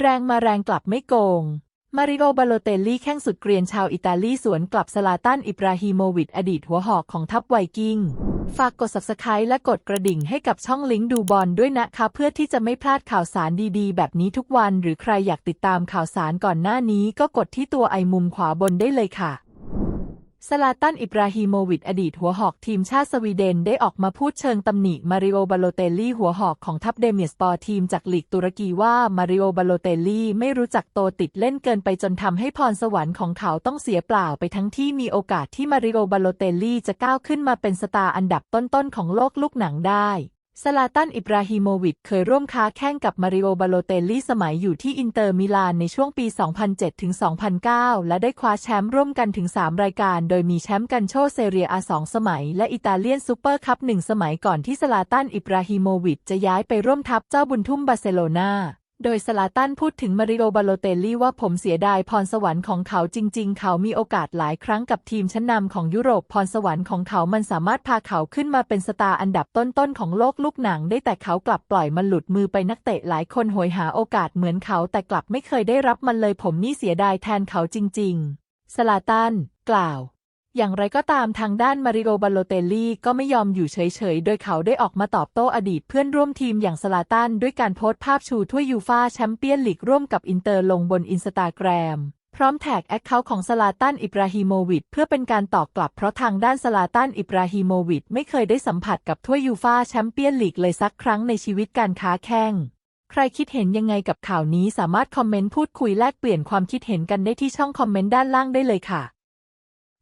แรงมาแรงกลับไม่โกง มาริโอ บาโลเตลลี่แข้งสุดเกรียนชาวอิตาลีสวนกลับสลาตัน อิบราฮิโมวิชอดีตหัวหอกของทัพไวกิ้ง ฝากกด subscribe และกดกระดิ่งให้กับช่องลิงก์ดูบอลด้วยนะคะ เพื่อที่จะไม่พลาดข่าวสารดีๆ แบบนี้ทุกวัน หรือใครอยากติดตามข่าวสารก่อนหน้านี้ก็กดที่ตัวไอมุมขวาบนได้เลยค่ะ สลาตัน อิบราฮิโมวิชอดีตหัวหอกทีมชาติสวีเดนได้ออกมาพูดเชิงตำหนิมาริโอบาโลเตลลี่หัวหอกของทัพเดเมียสปอร์ทีมจากลีกตุรกีว่ามาริโอบาโลเตลลี่ไม่รู้จักโตติดเล่นเกินไปจนทำให้พรสวรรค์ของเขาต้องเสียเปล่าไปทั้งที่มีโอกาสที่มาริโอบาโลเตลลี่จะก้าวขึ้นมาเป็นสตาร์อันดับต้นๆของโลกลูกหนังได้ ซาลาตัน อิบราฮิโมวิชเคยร่วมค้าแข่งกับมาริโอบาโลเตลลี่สมัยอยู่ที่อินเตอร์มิลานในช่วงปี 2007 ถึง 2009 และได้คว้าแชมป์ร่วมกันถึง 3 รายการ โดยมีแชมป์กันโชเซเรียอาสองสมัย และอิตาเลียนซูเปอร์คัพหนึ่งสมัยก่อนที่ซาลาตัน อิบราฮิโมวิชจะย้ายไปร่วมทัพเจ้าบุญทุ่มบาร์เซโลนา โดยสลาตันพูดถึงมาริโอบาโลเตลลี่ว่าผมเสียดายพรสวรรค์ของเขาจริง ๆ เขามีโอกาสหลายครั้งกับทีมชั้นนำของยุโรปพรสวรรค์ของเขามันสามารถพาเขาขึ้นมาเป็นสตาร์อันดับต้น ๆ ของโลกลูกหนังได้แต่เขากลับปล่อยมันหลุดมือไปนักเตะหลายคนโหยหาโอกาสเหมือนเขาแต่กลับไม่เคยได้รับมันเลยผมนี่เสียดายแทนเขาจริง ๆ สลาตัน กล่าว อย่างไรก็ตามทางด้านมาริโอบาโลเตลลี่ก็ไม่ยอมอยู่เฉยๆ โดยเขาได้ออกมาตอบโต้อดีตเพื่อนร่วมทีมอย่างสลาตันด้วยการโพสต์ภาพชูถ้วยยูฟาแชมเปี้ยนลีกร่วมกับอินเตอร์ลงบนอินสตาแกรม พร้อมแท็กแอคเคาท์ของสลาตันอิบราฮิโมวิชเพื่อเป็นการตอบกลับเพราะทางด้านสลาตันอิบราฮิโมวิชไม่เคยได้สัมผัสกับถ้วยยูฟาแชมเปี้ยนลีกเลยสักครั้งในชีวิตการค้าแข่งใครคิดเห็นยังไงกับข่าวนี้สามารถคอมเมนต์พูดคุยแลกเปลี่ยนความคิดเห็นกันได้ที่ช่องคอมเมนต์ด้านล่างได้เลยค่ะ